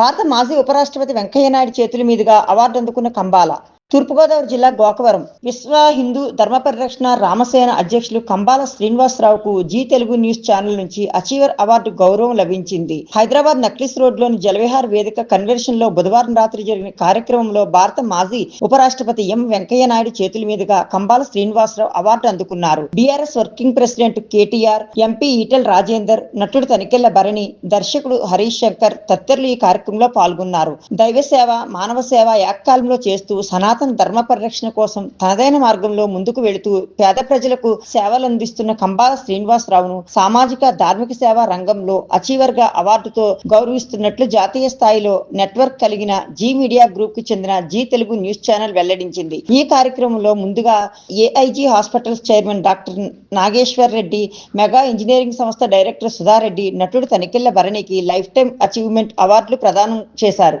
భారత మాజీ ఉపరాష్ట్రపతి వెంకయ్యనాయుడు చేతుల మీదుగా అవార్డు అందుకున్న కంబాల. తూర్పుగోదావరి జిల్లా గోకవరం. విశ్వ హిందూ ధర్మ పరిరక్షణ రామసేన అధ్యక్షులు కంబాల శ్రీనివాసరావుకు జీ తెలుగు న్యూస్ ఛానల్ నుంచి అచీవర్ అవార్డు గౌరవం లభించింది. హైదరాబాద్ నక్లిస్ రోడ్లోని జలవిహార్ వేదిక కన్వెన్షన్లో బుధవారం రాత్రి జరిగిన కార్యక్రమంలో భారత మాజీ ఉపరాష్ట్రపతి ఎం వెంకయ్య నాయుడు చేతుల మీదుగా కంబాల శ్రీనివాసరావు అవార్డు అందుకున్నారు. BRS working president KTR MP Etela Rajender నటుడు తనికెళ్ళ భరణి దర్శకుడు హరీష్ శంకర్ తదితరులు ఈ కార్యక్రమంలో పాల్గొన్నారు. దైవ సేవ మానవ సేవ ఏకకాలంలో చేస్తూ సనాతన ధర్మ పరిరక్షణ కోసం తనదైన మార్గంలో ముందుకు వెళుతూ పేద ప్రజలకు సేవలు అందిస్తున్న కంబాల శ్రీనివాసరావును సామాజిక ధార్మిక సేవా రంగంలో అచీవర్గా అవార్డుతో గౌరవిస్తున్నట్లు జాతీయ స్థాయిలో నెట్వర్క్ కలిగిన జీ మీడియా గ్రూప్కు చెందిన జీ తెలుగు న్యూస్ ఛానల్ వెల్లడించింది. ఈ కార్యక్రమంలో ముందుగా AIG hospitals chairman doctor Nageshwar Reddy mega engineering సంస్థ డైరెక్టర్ సుధారెడ్డి నటుడు తనికెళ్ళ భరణికి లైఫ్ టైం అచీవ్మెంట్ అవార్డులు ప్రదానం చేశారు.